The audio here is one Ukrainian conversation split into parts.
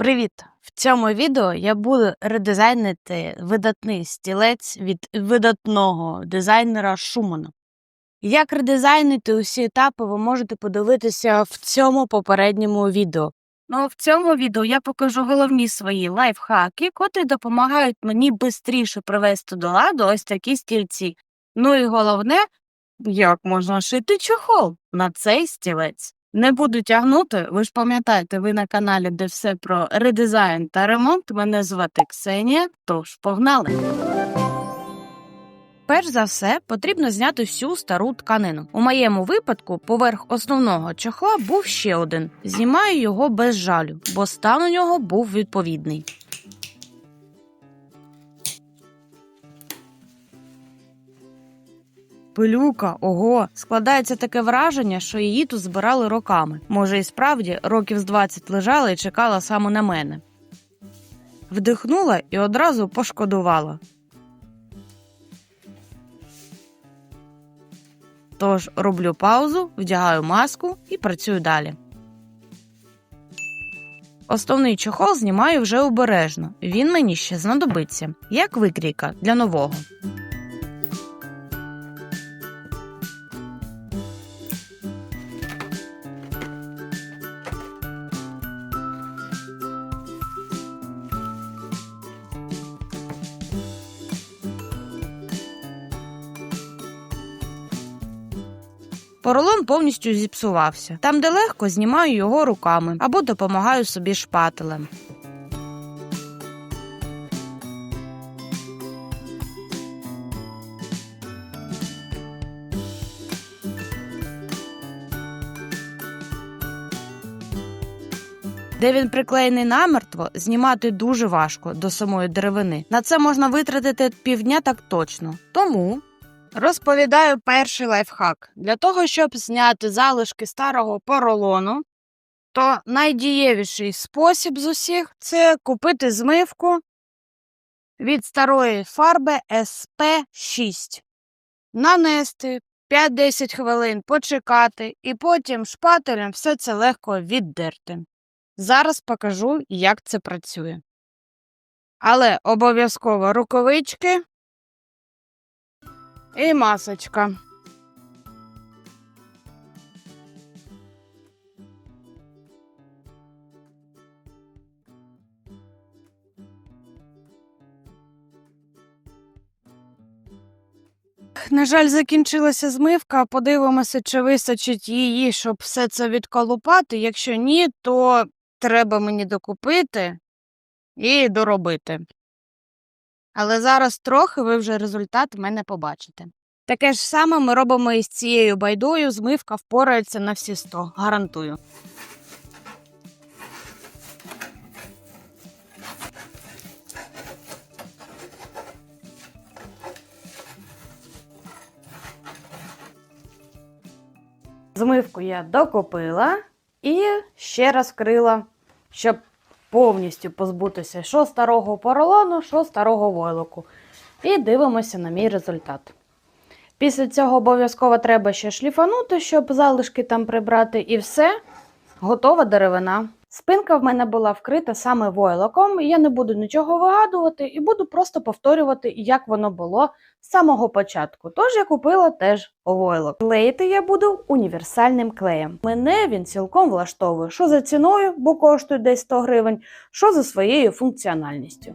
Привіт! В цьому відео я буду редизайнити видатний стілець від видатного дизайнера Шумана. Як редизайнити усі етапи, ви можете подивитися в цьому попередньому відео. Ну, в цьому відео я покажу головні свої лайфхаки, котрі допомагають мені швидше привести до ладу ось такі стільці. Ну і головне, як можна шити чохол на цей стілець. Не буду тягнути, ви ж пам'ятаєте, ви на каналі, де все про редизайн та ремонт. Мене звати Ксенія, тож погнали. Перш за все, потрібно зняти всю стару тканину. У моєму випадку, поверх основного чохла був ще один. Знімаю його без жалю, бо стан у нього був відповідний. Пилюка, ого, складається таке враження, що її тут збирали роками. Може, і справді років з 20 лежала і чекала саме на мене. Вдихнула і одразу пошкодувала. Тож роблю паузу, вдягаю маску і працюю далі. Основний чохол знімаю вже обережно. Він мені ще знадобиться, як викрійка для нового. Поролон повністю зіпсувався. Там, де легко, знімаю його руками або допомагаю собі шпателем. Де він приклеєний намертво, знімати дуже важко до самої деревини. На це можна витратити півдня так точно. Тому Розповідаю перший лайфхак. Для того, щоб зняти залишки старого поролону, то найдієвіший спосіб з усіх це купити змивку від старої фарби SP6, нанести 5-10 хвилин, почекати і потім шпателем все це легко віддерти. Зараз покажу, як це працює. Але обов'язково рукавички і масочка. На жаль, закінчилася змивка. Подивимося, чи вистачить її, щоб все це відколупати. Якщо ні, то треба мені докупити і доробити. Але зараз трохи ви вже результат в мене побачите. Таке ж саме ми робимо із цією байдою, змивка впорається на всі 100, гарантую. Змивку я докупила і ще раз вкрила, щоб повністю позбутися що старого поролону, що старого войлоку. І дивимося на мій результат. Після цього обов'язково треба ще шліфанути, щоб залишки там прибрати, і все, готова деревина. Спинка в мене була вкрита саме войлоком, я не буду нічого вигадувати і буду просто повторювати, як воно було з самого початку. Тож я купила теж войлок. Клеїти я буду універсальним клеєм. Мене він цілком влаштовує, що за ціною, бо коштує десь 100 гривень, що за своєю функціональністю.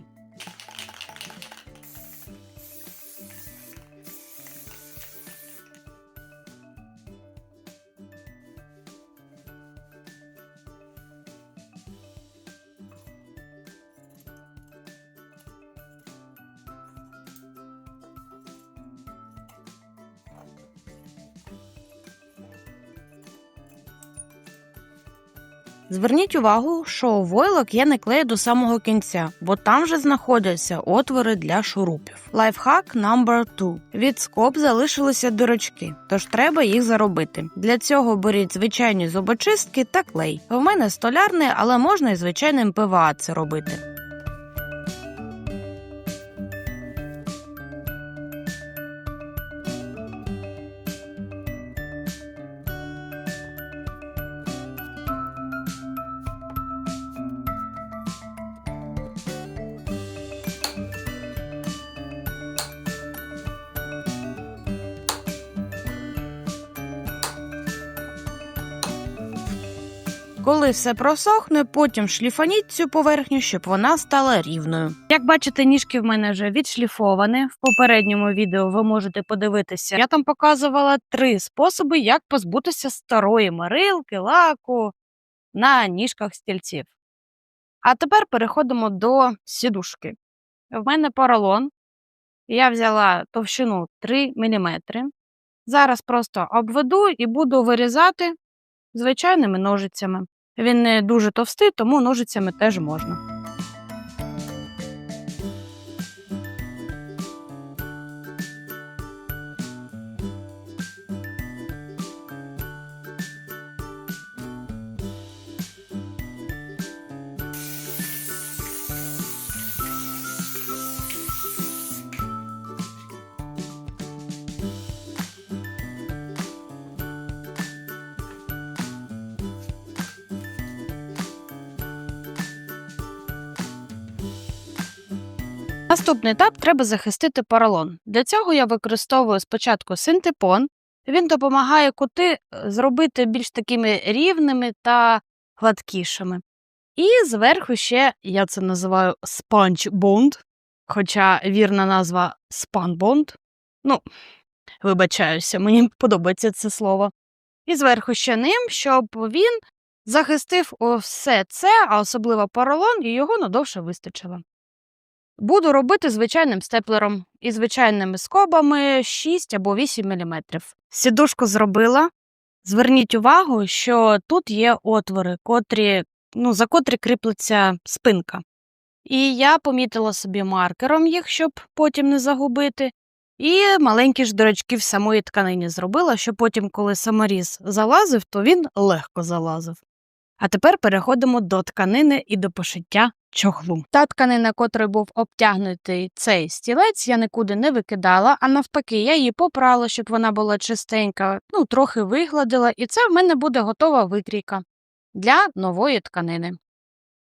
Зверніть увагу, що войлок я не клею до самого кінця, бо там вже знаходяться отвори для шурупів. Лайфхак number 2. Від скоб залишилися дирочки, тож треба їх заробити. Для цього беріть звичайні зубочистки та клей. В мене столярний, але можна і звичайним ПВА це робити. Коли все просохне, потім шліфаніть цю поверхню, щоб вона стала рівною. Як бачите, ніжки в мене вже відшліфовані. В попередньому відео ви можете подивитися. Я там показувала три способи, як позбутися старої морилки, лаку на ніжках стільців. А тепер переходимо до сідушки. В мене поролон. Я взяла товщину 3 мм. Зараз просто обведу і буду вирізати звичайними ножицями. Він не дуже товстий, тому ножицями теж можна. Наступний етап треба захистити поролон. Для цього я використовую спочатку синтепон. Він допомагає кути е, зробити більш такими рівними та гладкішими. І зверху ще я це називаю спанч-бонд, хоча вірна назва спанбонд. Ну, вибачаюся, мені подобається це слово. І зверху ще ним, щоб він захистив все це, а особливо поролон, і його надовше вистачило. Буду робити звичайним степлером і звичайними скобами 6 або 8 мм. Сідушку зробила. Зверніть увагу, що тут є отвори, котрі, ну, за котрі кріплеться спинка. І я помітила собі маркером їх, щоб потім не загубити. І маленькі ж дырочки в самої тканині зробила, щоб потім, коли саморіз залазив, то він легко залазив. А тепер переходимо до тканини і до пошиття чохлу. Та тканина, котрою був обтягнутий цей стілець, я нікуди не викидала, а навпаки, я її попрала, щоб вона була чистенька, ну, трохи вигладила, і це в мене буде готова викрійка для нової тканини.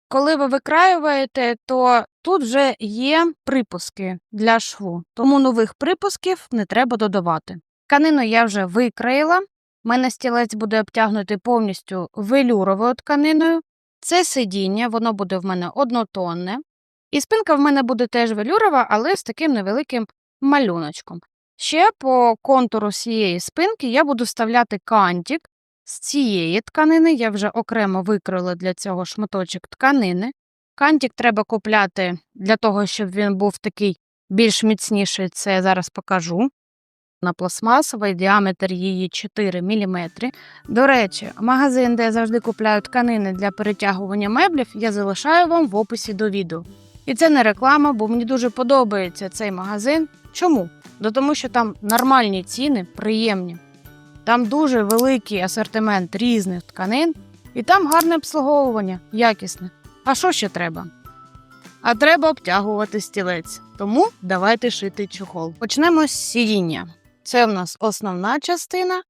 Коли ви викраюєте, то тут вже є припуски для шву, тому нових припусків не треба додавати. Тканину я вже викраїла, у мене стілець буде обтягнутий повністю велюровою тканиною. Це сидіння, воно буде в мене однотонне. І спинка в мене буде теж велюрова, але з таким невеликим малюночком. Ще по контуру цієї спинки я буду вставляти кантик з цієї тканини. Я вже окремо викрила для цього шматочок тканини. Кантик треба купляти для того, щоб він був такий більш міцніший, це я зараз покажу на пластмасовий, діаметр її 4 мм. До речі, магазин, де я завжди купляю тканини для перетягування меблів, я залишаю вам в описі до відео. І це не реклама, бо мені дуже подобається цей магазин. Чому? Да тому що там нормальні ціни, приємні. Там дуже великий асортимент різних тканин, і там гарне обслуговування, якісне. А що ще треба? А треба обтягувати стілець. Тому давайте шити чохол. Почнемо з сидіння. Це в нас основна частина,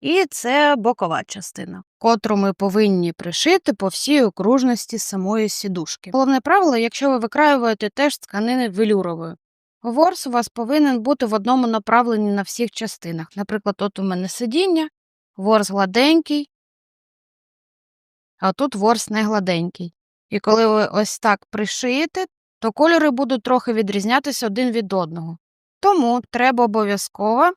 і це бокова частина, котру ми повинні пришити по всій окружності самої сідушки. Головне правило, якщо ви викраюєте теж тканини велюровою. Ворс у вас повинен бути в одному направленні на всіх частинах. Наприклад, от у мене сидіння, ворс гладенький, а тут ворс не гладенький. І коли ви ось так пришиєте, то кольори будуть трохи відрізнятися один від одного. Тому треба обов'язково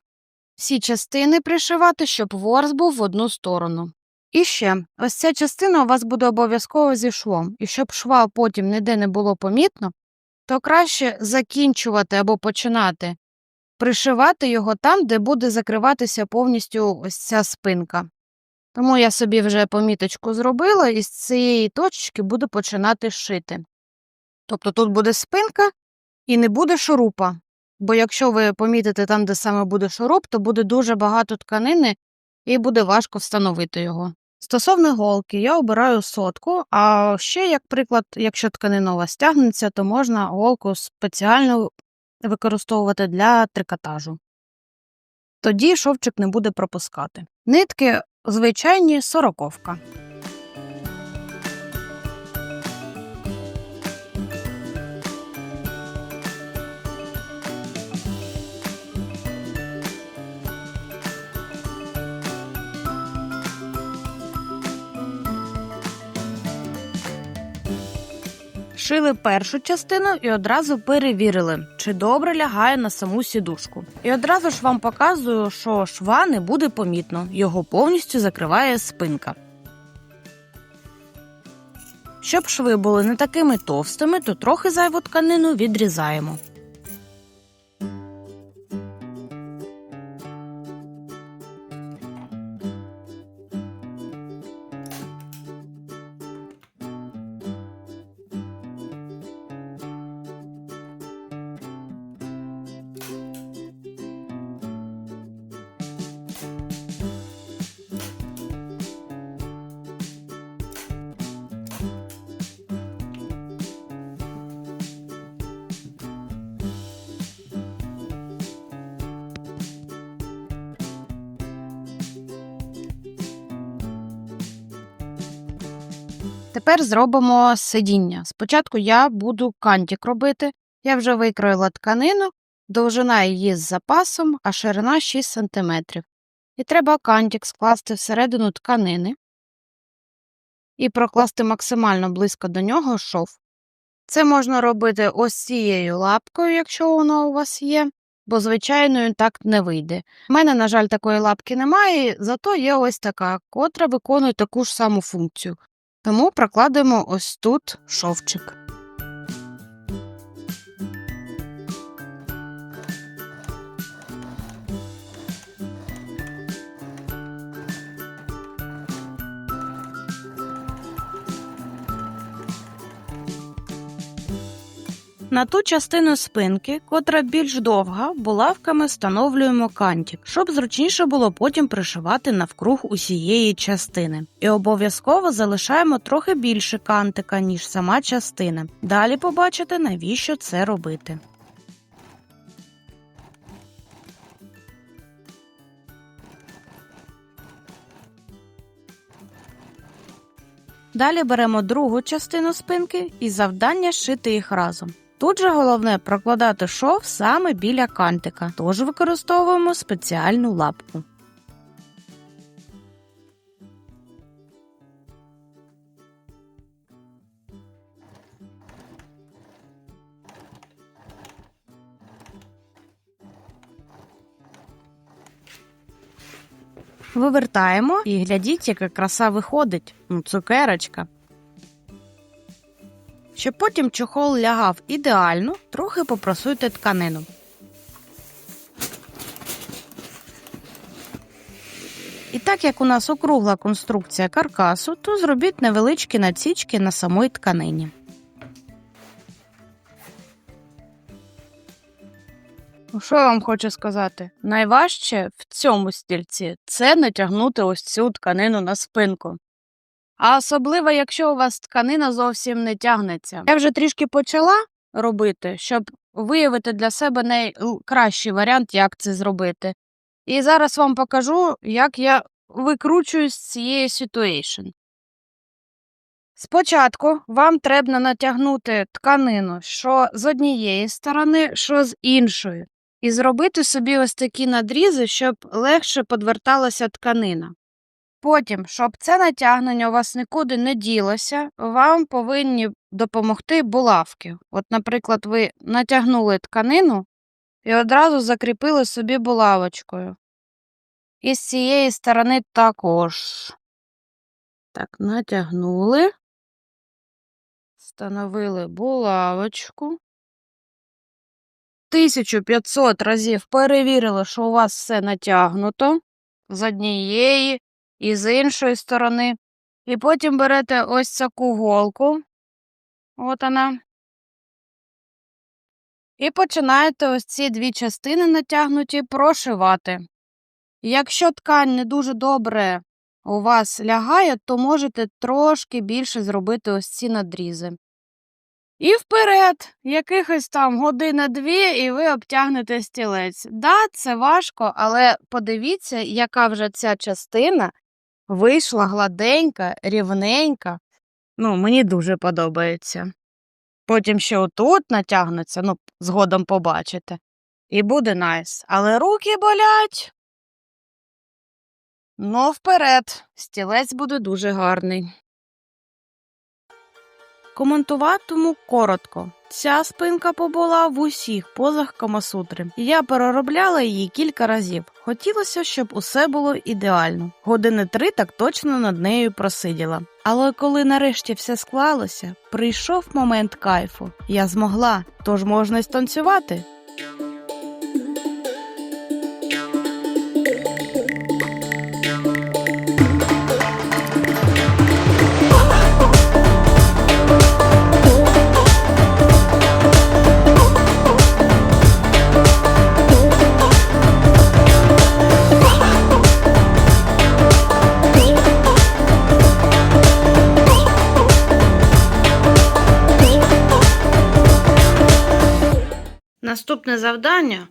всі частини пришивати, щоб ворс був в одну сторону. І ще, ось ця частина у вас буде обов'язково зі швом, і щоб шва потім ніде не було помітно, то краще закінчувати або починати пришивати його там, де буде закриватися повністю ось ця спинка. Тому я собі вже поміточку зробила і з цієї точки буду починати шити. Тобто тут буде спинка і не буде шурупа. Бо якщо ви помітите там, де саме буде шуруп, то буде дуже багато тканини і буде важко встановити його. Стосовно голки, я обираю сотку, а ще, як приклад, якщо тканина у вас тягнеться, то можна голку спеціально використовувати для трикотажу. Тоді шовчик не буде пропускати. Нитки звичайні сороковка. Обшили першу частину і одразу перевірили, чи добре лягає на саму сідушку. І одразу ж вам показую, що шва не буде помітно, його повністю закриває спинка. Щоб шви були не такими товстими, то трохи зайву тканину відрізаємо. Тепер зробимо сидіння. Спочатку я буду кантик робити. Я вже викроїла тканину, довжина її з запасом, а ширина 6 см. І треба кантик скласти всередину тканини і прокласти максимально близько до нього шов. Це можна робити ось цією лапкою, якщо вона у вас є, бо звичайною так не вийде. У мене, на жаль, такої лапки немає, зато є ось така, котра виконує таку ж саму функцію. Тому прокладемо ось тут шовчик. На ту частину спинки, котра більш довга, булавками встановлюємо кантик, щоб зручніше було потім пришивати навкруг усієї частини. І обов'язково залишаємо трохи більше кантика, ніж сама частина. Далі побачите, навіщо це робити. Далі беремо другу частину спинки і завдання шити їх разом. Тут же головне прокладати шов саме біля кантика, тож використовуємо спеціальну лапку. Вивертаємо і глядіть, яка краса виходить. Ну, цукерочка. Щоб потім чохол лягав ідеально, трохи попросуйте тканину. І так як у нас округла конструкція каркасу, то зробіть невеличкі надсічки на самій тканині. Ну, Що вам хочу сказати? Найважче в цьому стільці це натягнути ось цю тканину на спинку. А особливо, якщо у вас тканина зовсім не тягнеться. Я вже трішки почала робити, щоб виявити для себе найкращий варіант, як це зробити. І зараз вам покажу, як я викручуюсь з цієї ситуейшн. Спочатку вам треба натягнути тканину, що з однієї сторони, що з іншої, і зробити собі ось такі надрізи, щоб легше подверталася тканина. Потім, щоб це натягнення у вас нікуди не ділося, вам повинні допомогти булавки. От, наприклад, ви натягнули тканину і одразу закріпили собі булавочкою. І з цієї сторони також. Так, натягнули, встановили булавочку. 1500 разів перевірили, що у вас все натягнуто з однієї і з іншої сторони. І потім берете ось таку голку, от вона. І починаєте ось ці дві частини натягнуті прошивати. Якщо ткань не дуже добре у вас лягає, то можете трошки більше зробити ось ці надрізи. І вперед, якихось там година-дві, і ви обтягнете стілець. Да, це важко, але подивіться, яка вже ця частина вийшла гладенька, рівненька. Ну, мені дуже подобається. Потім ще отут натягнеться, ну, згодом побачите. І буде найс. Але руки болять. Ну, вперед, стілець буде дуже гарний. Коментуватиму коротко. Ця спинка побула в усіх позах Камасутри. Я переробляла її кілька разів. Хотілося, щоб усе було ідеально. Години три так точно над нею просиділа. Але коли нарешті все склалося, прийшов момент кайфу. Я змогла, тож можна й станцювати. Наступне завдання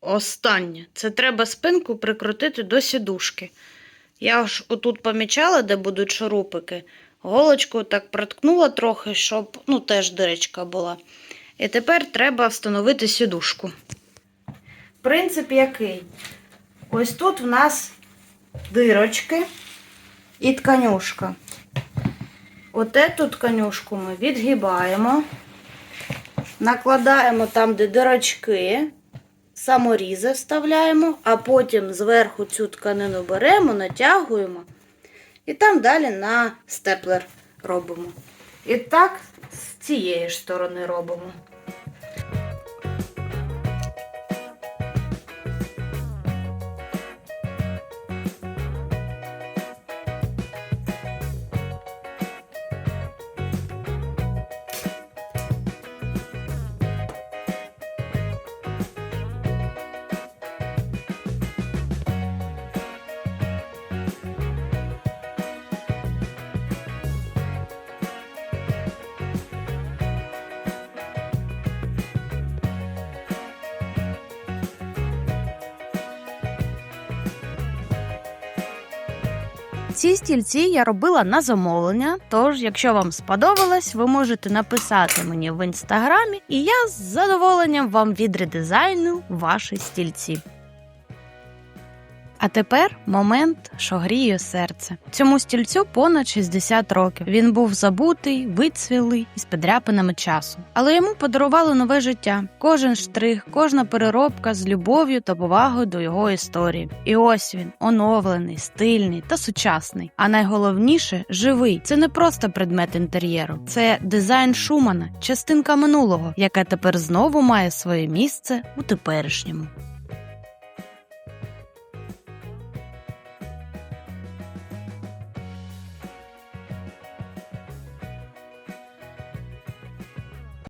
останнє. Це треба спинку прикрутити до сідушки. Я ж отут помічала, де будуть шурупики. Голочку так проткнула трохи, щоб ну, теж диречка була. І тепер треба встановити сідушку. Принцип який? Ось тут в нас дирочки і тканюшка. Оте тканюшку ми відгибаємо. Накладаємо там, де дирочки, саморізи вставляємо, а потім зверху цю тканину беремо, натягуємо і там далі на степлер робимо. І так з цієї сторони робимо. Ці стільці я робила на замовлення. Тож, якщо вам сподобалось, ви можете написати мені в інстаграмі, і я з задоволенням вам відредизайну ваші стільці. А тепер момент, що гріє серце. Цьому стільцю понад 60 років. Він був забутий, вицвілий і з подряпинами часу. Але йому подарували нове життя. Кожен штрих, кожна переробка з любов'ю та повагою до його історії. І ось він оновлений, стильний та сучасний. А найголовніше живий. Це не просто предмет інтер'єру, це дизайн Шумана, частинка минулого, яка тепер знову має своє місце у теперішньому.